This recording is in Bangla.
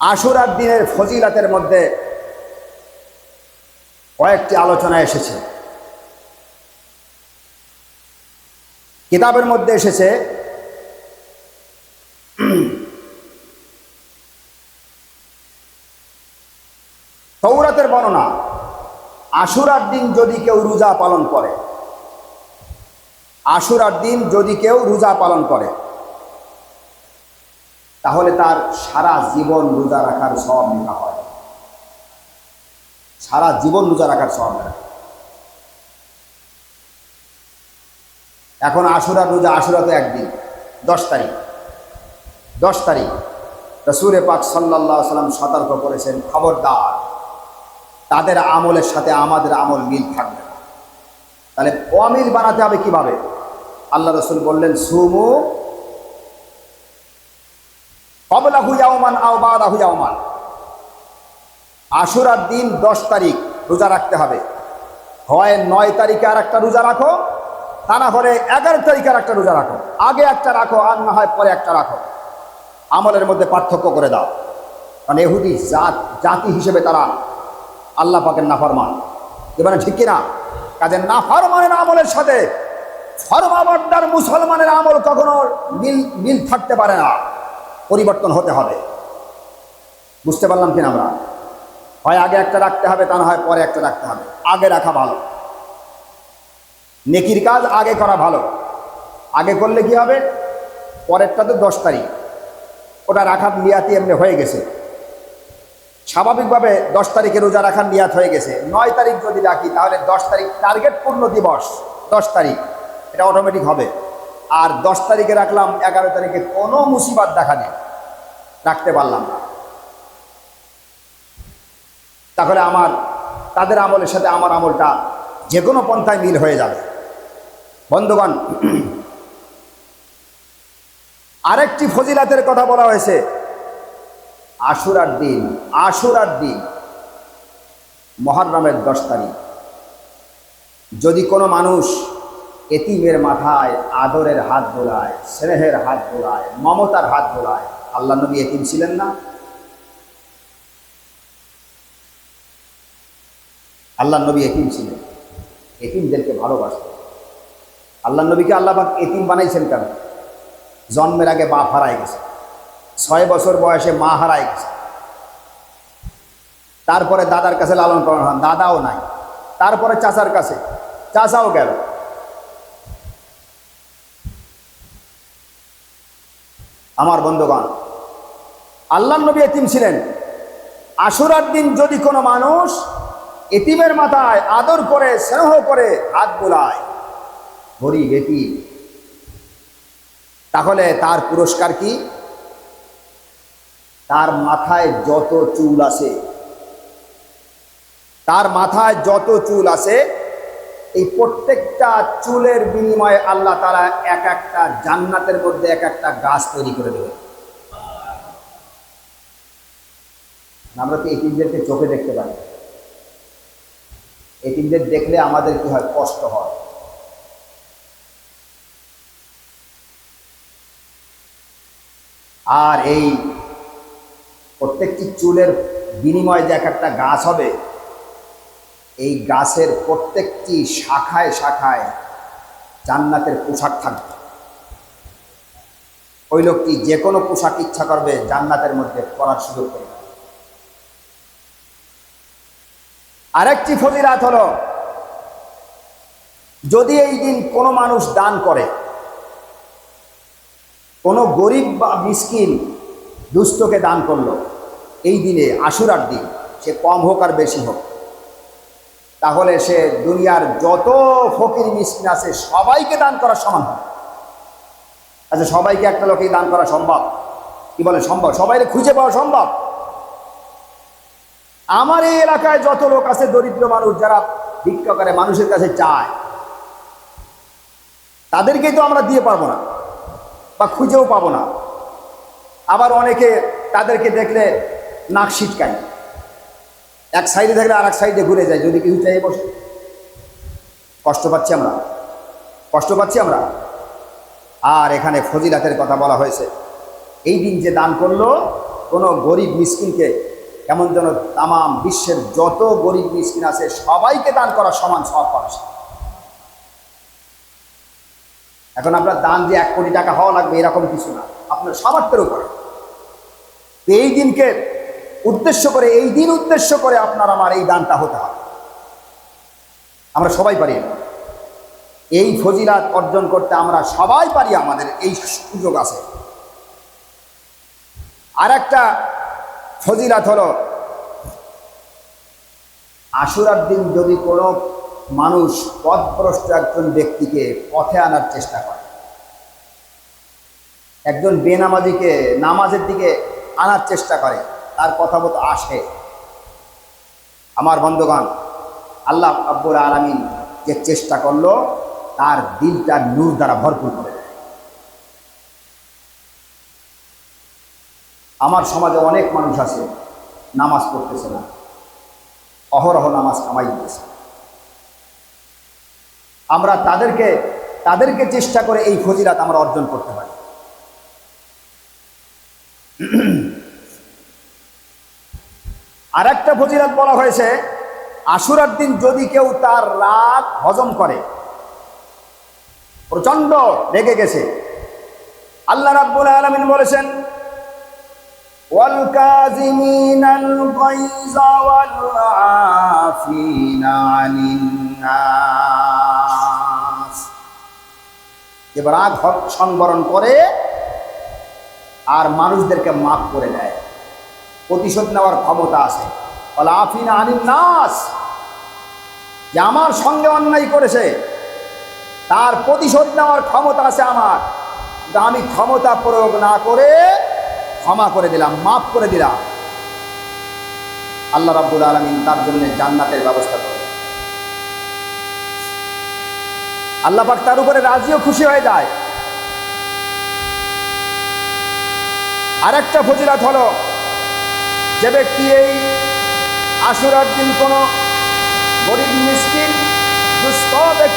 আশুরার দিনের ফজিলাতের মধ্যে কয়েকটি আলোচনা এসেছে। কিতাবের মধ্যে এসেছে তৌরাতের বর্ণনা, আশুরার দিন যদি কেউ রোজা পালন করে। আশুরার দিন যদি কেউ রোজা পালন করে। তাহলে তার সারা জীবন রোজা রাখার সব লেখা হয়। সারা জীবন রোজা রাখার সব লেখা এখন আশুরার রোজা, আশুরা তো একদিন, দশ তারিখ। দশ তারিখ রসুরে পাক সাল্লাহ সাল্লাম সতর্ক করেছেন, খবরদার, তাদের আমলের সাথে আমাদের আমল মিল থাকবে তাহলে অমিল বানাতে হবে কীভাবে? আল্লাহ রসুল বললেন, সুমু কবলা হুজাউমান আও বাদা হুজাউমান আশুরার দিন দশ তারিখ রোজা রাখতে হবে। হয় নয় তারিখে আর একটা রোজা রাখো, তা না হলে এগারো তারিখে আর একটা রোজা রাখো। আগে একটা রাখো আর না হয় পরে একটা রাখো। আমলের মধ্যে পার্থক্য করে দাও। কারণ এহুদি জাত, জাতি হিসেবে তারা আল্লাহ পাকের নাফরমান। এবারে ঠিক কিনা? কাজের নাফরমানের আমলের সাথে ফরমাবর্দার মুসলমানের আমল কখনো মিল মিল থাকতে পারে না। পরিবর্তন হতে হবে। বুঝতে পারলাম কিনা আমরা? হয় আগে একটা রাখতে হবে, তা না হয় পরে একটা রাখতে হবে। আগে রাখা ভালো। নেকির কাজ আগে করা ভালো। আগে করলে কি হবে? পরেরটা তো দশ তারিখ। ওটা রাখার নিয়াতি এমনি হয়ে গেছে। স্বাভাবিকভাবে দশ তারিখে রোজা রাখার নিয়াত হয়ে গেছে। নয় তারিখ যদি রাখি, তাহলে দশ তারিখ টার্গেট পূর্ণ দিবস। দশ তারিখ। এটা অটোমেটিক হবে। আর দশ তারিখে রাখলাম, এগারো তারিখে কোনো মুসিবাত দেখা নেই। রাখতে পারলাম না। তাহলে আমার, তাদের আমলের সাথে আমার আমলটা যে কোনো পন্থায় মিল হয়ে যাবে। বন্ধুগণ, আরেকটি ফজিলাতের কথা বলা হয়েছে, আশুরার দিন আশুরার দিন, মহারমের দশ তারিখ। যদি কোনো মানুষ এতিমের মাথায় আদরের হাত বোলায়, স্নেহের হাত বোলায়, মমতার হাত বোলায়। আল্লাহ নবী এতিম ছিলেন না? আল্লাহ নবী এতিম ছিলেন। এতিমদেরকে ভালোবাসত। আল্লাহ নবীকে আল্লাহ পাক এতিম বানাইছেন কেন? জন্মের আগে বাপ হারাই গেছে। ছয় বছর বয়সে মা হারাই গেছে। তারপরে দাদার কাছে লালন পালন হন দাদাও নাই। তারপরে চাচার কাছে। চাচাও গেল। আমার বন্ধুগণ। আল্লাহ নবী এতিম ছিলেন। আশুরার দিন যদি কোনো মানুষ এতিমের মাথায় আদর করে, স্নেহ করে হাত বোলায় গরিব এতিম তাহলে তার পুরস্কার কি? তার মাথায় যত চুল আছে, তার মাথায় যত চুল আছে এই প্রত্যেকটা চুলের বিনিময়ে আল্লাহ তারা এক একটা জান্নাতের মধ্যে এক একটা গাছ তৈরি করে দেবে আমরা তো এটিমদেরকে চোখে দেখতে পাই। এটিমদের দেখলে আমাদের কি হয়? কষ্ট হয়। আর এই প্রত্যেকটি চুলের বিনিময়ে যে এক একটা গাছ হবে এই গাছের প্রত্যেকটি শাখায় শাখায় জান্নাতের পোশাক থাকবে ওই লোকটি যে কোনো পোশাক ইচ্ছা করবে জান্নাতের মধ্যে পরার সুযোগ যাবে। আরেকটি ফজিরাত হলো, যদি এই দিন কোনো মানুষ দান করে, কোনো গরিব বা মিসকিন দুস্থকে দান করল, এই দিনে আশুরার দিন, সে কম হোক আর বেশি হোক তাহলে সে দুনিয়ার যত ফকির মিসকিন আছে সবাইকে দান করা সমান আচ্ছা সবাইকে একটা লোকেই দান করা সম্ভব? কি বলে সম্ভব? সবাইকে খুঁজে পাওয়া সম্ভব? আমার এই এলাকায় যত লোক আছে, দরিদ্র মানুষ যারা ভিক্ষা করে, মানুষের কাছে চায়, তাদেরকেই তো আমরা দিয়ে পারব না বা খুঁজেও পাবো না। আবার অনেকে তাদেরকে দেখলে নাক ছিটকায়। এক সাইডে থাকলে আর এক সাইডে ঘুরে যায়, যদি কিছু চাই বসে। কষ্ট পাচ্ছি আমরা। কষ্ট পাচ্ছি আমরা। আর এখানে ফজিলাতের কথা বলা হয়েছে। এই দিন যে দান করল, কোনো গরিব মিসকিনকে কেমন যেন তামাম বিশ্বের যত গরিব মিসকিন আছে, সবাইকে দান করা সমান সব পাওয়া এখন আপনার দান যে এক কোটি টাকা হওয়া লাগবে, এরকম কিছু না। আপনার সামর্থ্যের উপরে। এই দিনকে উদ্দেশ্য করে, এই দিন উদ্দেশ্য করে আপনার আমার এই দানটা হতে হবে। আমরা সবাই পারি। এই ফজিলাত অর্জন করতে আমরা সবাই পারি, আমাদের এই সুযোগ আছে। আর একটা ফজিলাত হলো, আশুরার দিন যদি কোনো মানুষ পথভ্রষ্ট একজন ব্যক্তিকে পথে আনার চেষ্টা করে, একজন বেনামাজিকে, নামাজের দিকে আনার চেষ্টা করে তার কথা মতো আসে। আমার বন্ধুগণ, আল্লাহ আব্বুল আলমিন যে চেষ্টা করল, তার দিলটা নূর দ্বারা ভরপুর করে আমার সমাজে অনেক মানুষ আছে, নামাজ পড়তেছে না, অহরহ নামাজ কামাই দিতেছে। আমরা তাদেরকে তাদেরকে চেষ্টা করে এই ফজিলাত আমরা অর্জন করতে পারি। আর একটা ফজিলাত বলা হয়েছে আশুরার দিন যদি কেউ তার রাগ হজম করে প্রচণ্ড রেগে গেছে। আল্লাহ রাব্বুল আলামিন বলেছেন, ওয়াল আফিনা আনিন নাস। যে রাগ সংবরণ করে আর মানুষদেরকে মাফ করে দেয়। প্রতিশোধ নেওয়ার ক্ষমতা আছে। আফিনা আনিন নাস। যে আমার সঙ্গে অন্যায় করেছে, তার প্রতিশোধ নেওয়ার ক্ষমতা আছে আমার। আমি ক্ষমতা প্রয়োগ না করে ক্ষমা করে দিলাম, মাফ করে দিলাম। আল্লাহ রাব্বুল আলমিন তার জন্য জান্নাতের ব্যবস্থা করে আল্লাহ পাক তার উপরে রাজিও খুশি হয়ে যায়। আরেকটা ফজিলাত হলো যে ব্যক্তি এই আশুরার দিন কোনো গরিব মিসকিন দুস্থ ব্যক্তি